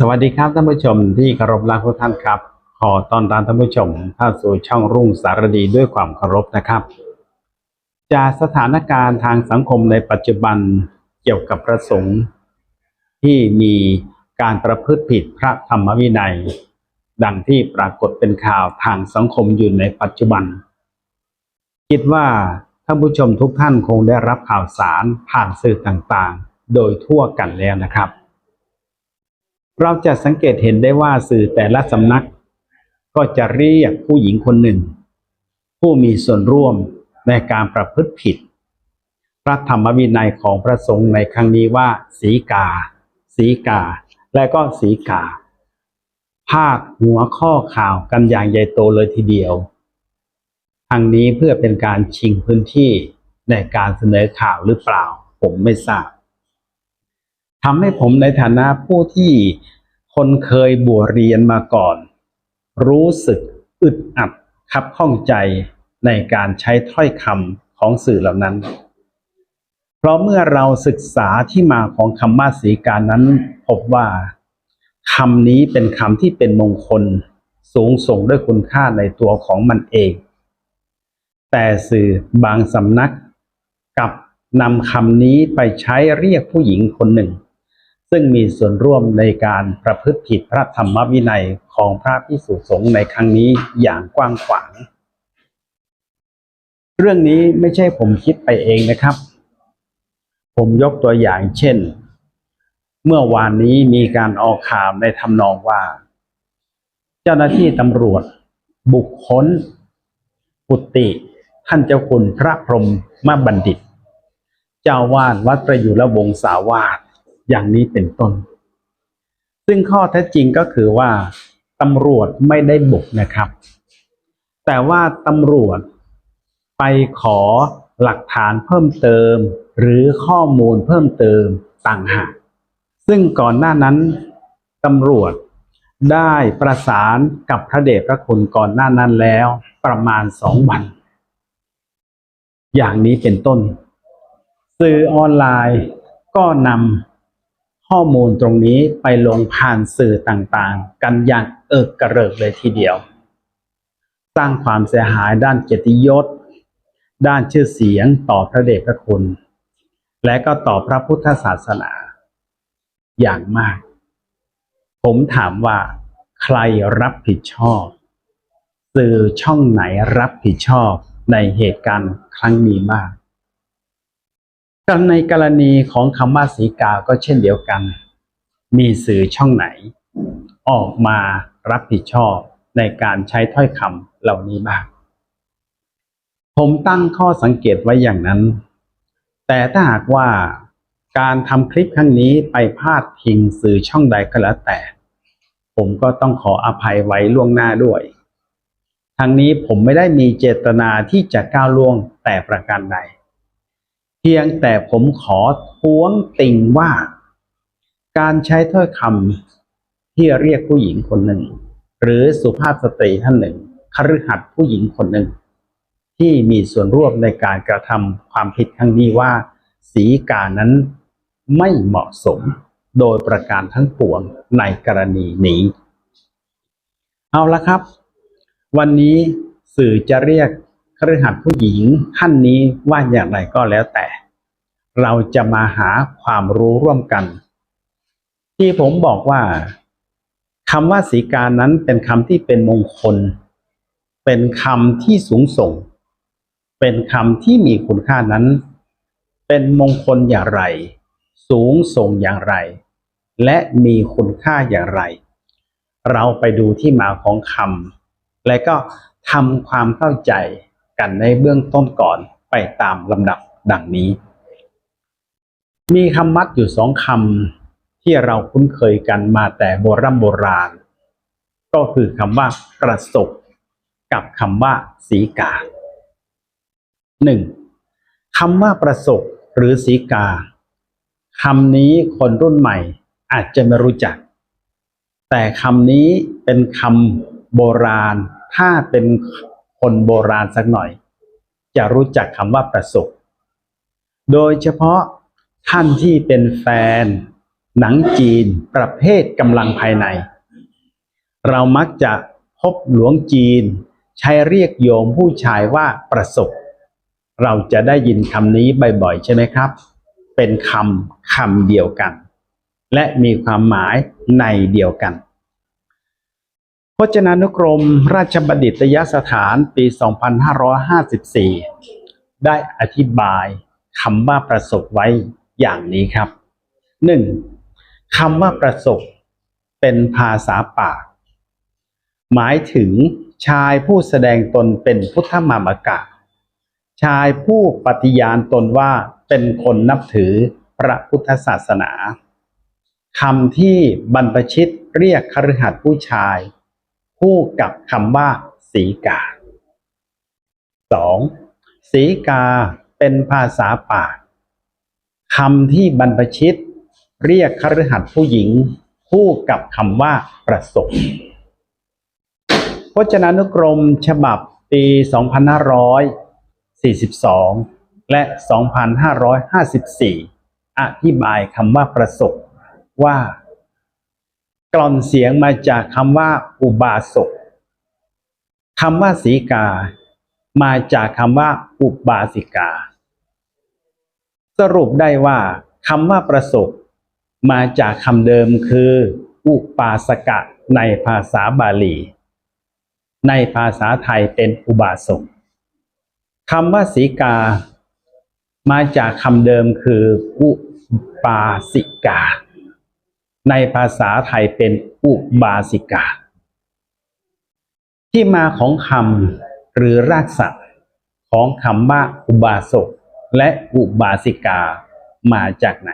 สวัสดีครับท่านผู้ชมที่เคารพรักทุกท่านครับ ขอต้อนรับท่านผู้ชมเข้าสู่ช่องรุ่งสารดีด้วยความเคารพนะครับ จากสถานการณ์ทางสังคมในปัจจุบันเกี่ยวกับพระสงฆ์ที่มีการประพฤติผิดพระธรรมวินัย ดังที่ปรากฏเป็นข่าวทางสังคมอยู่ในปัจจุบัน คิดว่าท่านผู้ชมทุกท่านคงได้รับข่าวสารผ่านสื่อต่างๆ โดยทั่วกันแล้วนะครับ เราจะสังเกตเห็นได้ว่าสื่อแต่ละสำนัก ก็จะเรียกผู้หญิงคนหนึ่ง ผู้มีส่วนร่วมในการประพฤติผิด พระธรรมวินัยของพระสงฆ์ในครั้งนี้ว่าสีกา สีกา และก็สีกา ภาคหัวข้อข่าวกันอย่างใหญ่โตเลยทีเดียวทางนี้เพื่อเป็นการชิงพื้นที่ในการเสนอข่าวหรือเปล่า ผมไม่ทราบ ทำให้ผมในฐานะผู้ที่คนเคยบวชเรียนมาก่อน รู้สึกอึดอัดคับข้องใจในการใช้ถ้อยคำของสื่อเหล่านั้น เพราะเมื่อเราศึกษาที่มาของคำว่าสีการนั้น พบว่าคำนี้เป็นคำที่เป็นมงคลสูงส่งด้วยคุณค่าในตัวของมันเอง แต่สื่อบางสำนักกลับนำคำนี้ไปใช้เรียกผู้หญิงคนหนึ่ง ซึ่งมีส่วนร่วมในการประพฤติผิดพระธรรมวินัยของพระพิสุสงฆ์ในครั้งนี้อย่างกว้างขวาง เรื่องนี้ไม่ใช่ผมคิดไปเองนะครับ ผมยกตัวอย่างเช่น เมื่อวานนี้มีการออกข่าวในทำนองว่า เจ้าหน้าที่ตำรวจ บุคคลกุฏิท่านเจ้าคุณพระพรหมมาบัณฑิต เจ้าวาดวัดประยุรวงศาวาส อย่างนี้เป็นต้น ซึ่งข้อเท็จจริงก็คือว่าตำรวจไม่ได้บุกนะครับ แต่ว่าตำรวจไปขอหลักฐานเพิ่มเติม หรือข้อมูลเพิ่มเติมต่างหาก ซึ่งก่อนหน้านั้นตำรวจได้ประสานกับพระเดชพระคุณก่อนหน้านั้นแล้วประมาณสองวัน อย่างนี้เป็นต้น สื่อออนไลน์ก็นำ ข้อมูลตรงนี้ไปลงผ่านสื่อต่างๆ กันอย่างเอิกกระเริกเลยทีเดียว สร้างความเสียหายด้านเกียรติยศ ด้านชื่อเสียงต่อพระเดชพระคุณ และก็ต่อพระพุทธศาสนา อย่างมาก ผมถามว่าใครรับผิดชอบ สื่อช่องไหนรับผิดชอบในเหตุการณ์ครั้งนี้บ้าง กันในกรณีของคำว่าสีกาก็เช่นเดียวกัน มีสื่อช่องไหน ออกมารับผิดชอบในการใช้ถ้อยคำเหล่านี้บ้าง ผมตั้งข้อสังเกตไว้อย่างนั้น แต่ถ้าหากว่าการทำคลิปครั้งนี้ไปพาดพิงสื่อช่องใดก็แล้วแต่ ผมก็ต้องขออภัยไว้ล่วงหน้าด้วยทั้งนี้ผมไม่ได้มีเจตนาที่จะก้าวล่วงแต่ประการใด เพียงแต่ผมขอท้วงติงว่า การใช้ถ้อยคำที่เรียกผู้หญิงคนหนึ่ง หรือสุภาพสตรีท่านหนึ่งคฤหัสถ์ผู้หญิงคนหนึ่ง ที่มีส่วนร่วมในการกระทำความผิดครั้งนี้ว่า สีกานั้นไม่เหมาะสมโดยประการทั้งปวงในกรณีนี้ เอาละครับ วันนี้สื่อจะเรียก คฤหัสถ์ผู้หญิงท่านนี้ว่าอย่างไรก็แล้วแต่ เราจะมาหาความรู้ร่วมกัน ที่ผมบอกว่าคำว่าสีกานั้นเป็นคำที่เป็นมงคล เป็นคำที่สูงส่ง เป็นคำที่มีคุณค่านั้น เป็นมงคลอย่างไร สูงส่งอย่างไร และมีคุณค่าอย่างไร เราไปดูที่มาของคำและก็ทำความเข้าใจ กันในเบื้องต้นก่อนไปตามลำดับดังนี้ มีคำมัดอยู่สองคำที่เราคุ้นเคยกันมาแต่โบรโบราณ ก็คือคำว่ากระสบกับคำว่าสีกาหนึ่งคำว่าประสบหรือสีกาคำนี้คนรุ่นใหม่อาจจะไม่รู้จัก แต่คำนี้เป็นคำโบราณ ถ้าเป็น คนโบราณสักหน่อย จะรู้จักคำว่าประสบ โดยเฉพาะท่านที่เป็นแฟน หนังจีนประเภทกำลังภายใน เรามักจะพบหลวงจีน ใช้เรียกโยมผู้ชายว่าประสบ เราจะได้ยินคำนี้บ่อยๆใช่ไหมครับ เป็นคำคำเดียวกัน และมีความหมายในเดียวกัน พจนานุกรมราชบัณฑิตยสถานปี 2554 ได้อธิบายคำว่าประสบไว้อย่างนี้ครับ 1. คำว่าประสบ เป็นภาษาปาก หมายถึงชายผู้แสดงตนเป็นพุทธมามกะ ชายผู้ปฏิญาณตนว่าเป็นคนนับถือพระพุทธศาสนาคำที่บรรพชิตเรียกคฤหัสถ์ผู้ชาย คู่กับคำว่าสีกา 2. สีกาเป็นภาษาปากคำที่บรรพชิต เรียกคฤหัสถ์ผู้หญิง คู่กับคำว่าประสบพจนานุกรมฉบับปี 2542 และ 2554 อธิบายคำว่าประสบว่า กล่อนเสียงมาจากคำว่าอุบาสกคำว่าสีกา มาจากคำว่าอุบาสิกา สรุปได้ว่าคำว่าประสบมาจากคำเดิมคือ อุปาสกะในภาษาบาลี ในภาษาไทยเป็นอุบาสกคำว่าสีกา มาจากคำเดิมคือ อุปาสิกา ในภาษาไทยเป็นอุบาสิกา ที่มาของคำหรือรากศัพท์ของคำว่าอุบาสกและอุบาสิกามาจากไหน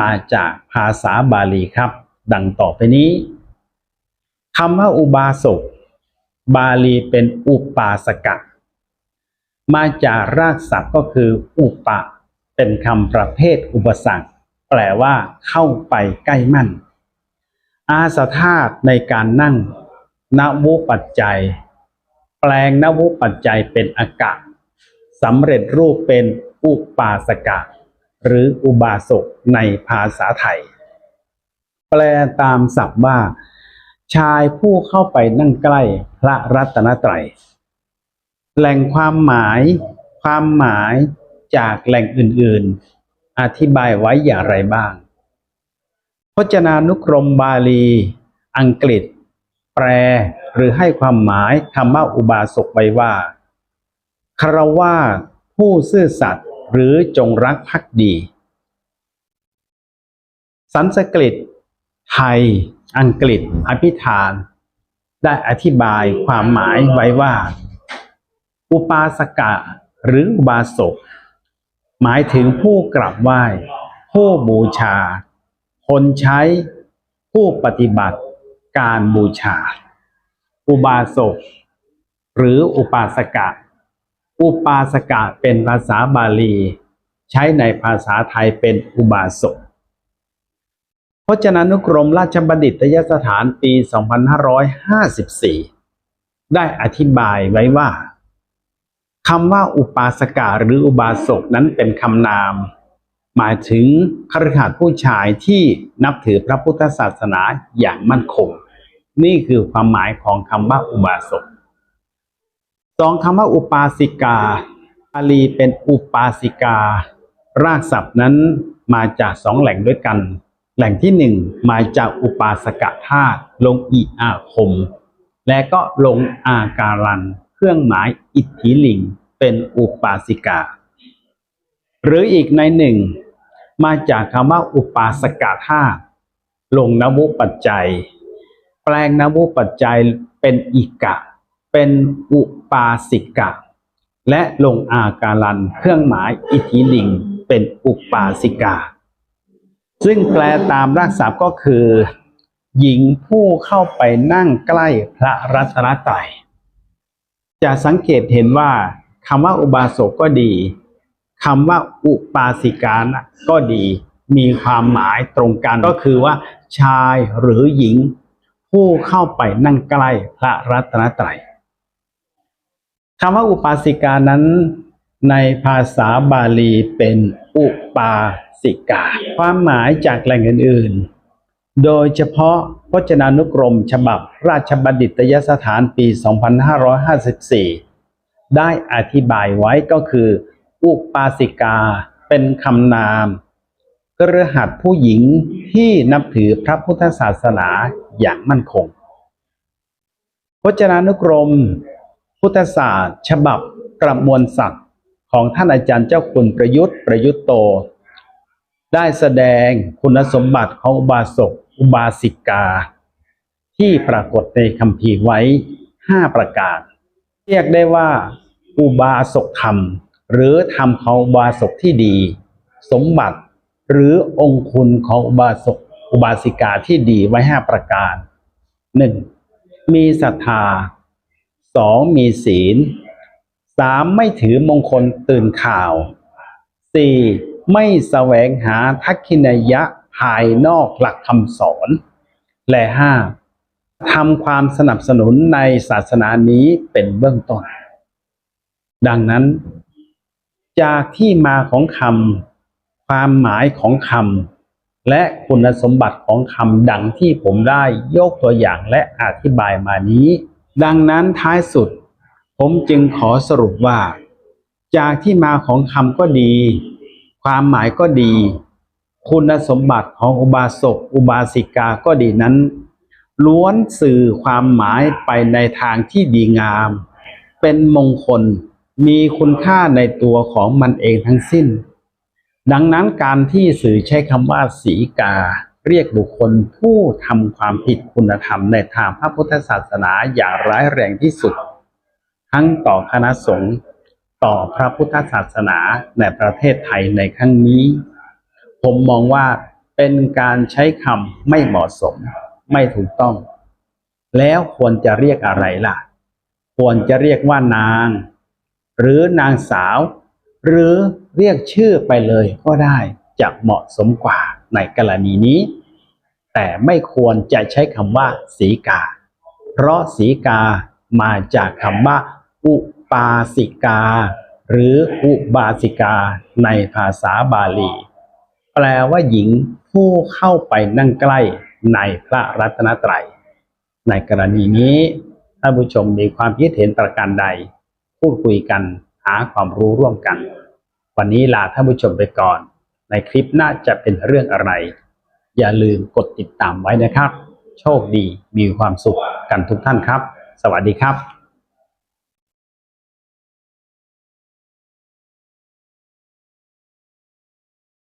มาจากภาษาบาลีครับ ดังต่อไปนี้คำว่าอุบาสกบาลีเป็นอุปาสกะ มาจากรากศัพท์ก็คืออุปะ เป็นคำประเภทอุปสรรค แปลว่า เข้าไปใกล้มั่น อาสธาตในการนั่งนวุปัจจัย แปลงนวุปัจจัยเป็นอากาศสำเร็จรูปเป็นอุปาสกะ หรืออุบาสกในภาษาไทย แปลตามศัพท์ว่า ชายผู้เข้าไปนั่งใกล้พระรัตนตรัย แหล่งความหมาย ความหมายจากแหล่งอื่น ๆ อธิบายไว้อย่างไรบ้าง พจนานุกรมบาลี อังกฤษ แปลหรือให้ความหมายคำว่าอุบาสกไว้ว่าคารวาผู้ซื่อสัตย์หรือจงรักภักดี สันสกฤต ไทย อังกฤษ อภิธาน ได้อธิบายความหมายไว้ว่า อุปาสกะหรืออุบาสก หมายถึงผู้กราบไหว้ ผู้บูชา คนใช้ผู้ปฏิบัติการบูชา อุบาสกหรืออุปาสกะ อุปาสกะเป็นภาษาบาลี ใช้ในภาษาไทยเป็นอุบาสกพจนานุกรมราชบัณฑิตยสถานปี 2554 ได้อธิบายไว้ว่า คำว่าอุปาสกะหรืออุบาสกนั้นเป็นคำนาม หมายถึงคฤหัสถ์ผู้ชายที่นับถือพระพุทธศาสนาอย่างมั่นคง นี่คือความหมายของคำว่าอุบาสกสองคำว่าอุปาสิกาบาลีเป็นอุปาสิกา รากศัพท์นั้นมาจากสองแหล่งด้วยกัน แหล่งที่หนึ่งมาจากอุปาสกธาตุลงอีอาคม และก็ลงอาการัน เครื่องหมายอิทธิลิง เป็นอุปาสิกา หรืออีกในหนึ่ง มาจากคำว่าอุปาสกาธาตุลงนวุปัจจัย แปลงนวุปัจจัยเป็นอิกะ เป็นอุปาสิกะ และลงอาการันเครื่องหมายอิทธิลิง เป็นอุปาสิกา ซึ่งแปลตามรากศัพก็คือ หญิงผู้เข้าไปนั่งใกล้พระรัตนตรัย จะสังเกตเห็นว่าคำว่าอุบาสกก็ดีคำว่าอุปาสิกานะก็ดีมีความหมายตรงกันก็คือว่า ชายหรือหญิง ผู้เข้าไปนั่งใกล้พระรัตนตรัยคำว่าอุปาสิกานั้น ในภาษาบาลีเป็นอุปาสิกา ความหมายจากแหล่งอื่นๆ โดยเฉพาะ พจนานุกรมฉบับราชบัณฑิตยสถานปี 2554 ได้อธิบายไว้ก็คือ อุปาสิกาเป็นคำนามกระหัสผู้หญิงที่นับถือพระพุทธศาสนาอย่างมั่นคง พจนานุกรม พุทธศาสตร์ ฉบับกระมวลศักดิ์ของท่านอาจารย์เจ้าคุณประยุทธ์ประยุทธ์โต ได้แสดงคุณสมบัติของอุบาสก อุบาสิกา ที่ปรากฏในคัมภีไว้5ประการ เรียกได้ว่า อุบาสกธรรม หรือธรรมของอุบาสกที่ดี สมบัติหรือองค์คุณของอุบาสกอุบาสิกาที่ดีไว้5ประการ 1. มีศรัทธา 2. มีศีล 3. ไม่ถือมงคลตื่นข่าว 4. ไม่แสวงหาทักขินยะ ภายนอกหลักคำสอน และ 5. ทำความสนับสนุนในศาสนานี้เป็นเบื้องต้น ดังนั้น จากที่มาของคำความหมายของคำและคุณสมบัติของคำดังที่ผมได้ยกตัวอย่างและอธิบายมานี้ ดังนั้นท้ายสุด ผมจึงขอสรุปว่า จากที่มาของคำก็ดี ความหมายก็ดี คุณสมบัติของอุบาสกอุบาสิกาก็ดีนั้น ล้วนสื่อความหมายไปในทางที่ดีงาม เป็นมงคลมีคุณค่าในตัวของมันเองทั้งสิ้น ดังนั้นการที่สื่อใช้คำว่าสีกา เรียกบุคคลผู้ทำความผิดคุณธรรมในทางพระพุทธศาสนาอย่างร้ายแรงที่สุด ทั้งต่อคณะสงฆ์ต่อพระพุทธศาสนาในประเทศไทยในครั้งนี้ ผมมองว่าเป็นการใช้คำไม่เหมาะสม ไม่ถูกต้อง แล้วควรจะเรียกอะไรล่ะ ควรจะเรียกว่านาง หรือนางสาว หรือเรียกชื่อไปเลยก็ได้จะเหมาะสมกว่าในกรณีนี้ แต่ไม่ควรจะใช้คำว่าสีกา เพราะสีกามาจากคำว่า อุปาสิกา หรืออุบาสิกา ในภาษาบาลี แปลว่าหญิงผู้เข้าไปนั่งใกล้ในพระรัตนตรัย ในกรณีนี้ท่านผู้ชมมีความคิดเห็นประการใด พูดคุยกันหาความรู้ร่วมกัน วันนี้ลาท่านผู้ชมไปก่อน ในคลิปน่าจะเป็นเรื่องอะไร อย่าลืมกดติดตามไว้นะครับ โชคดีมีความสุขกันทุกท่านครับ สวัสดีครับ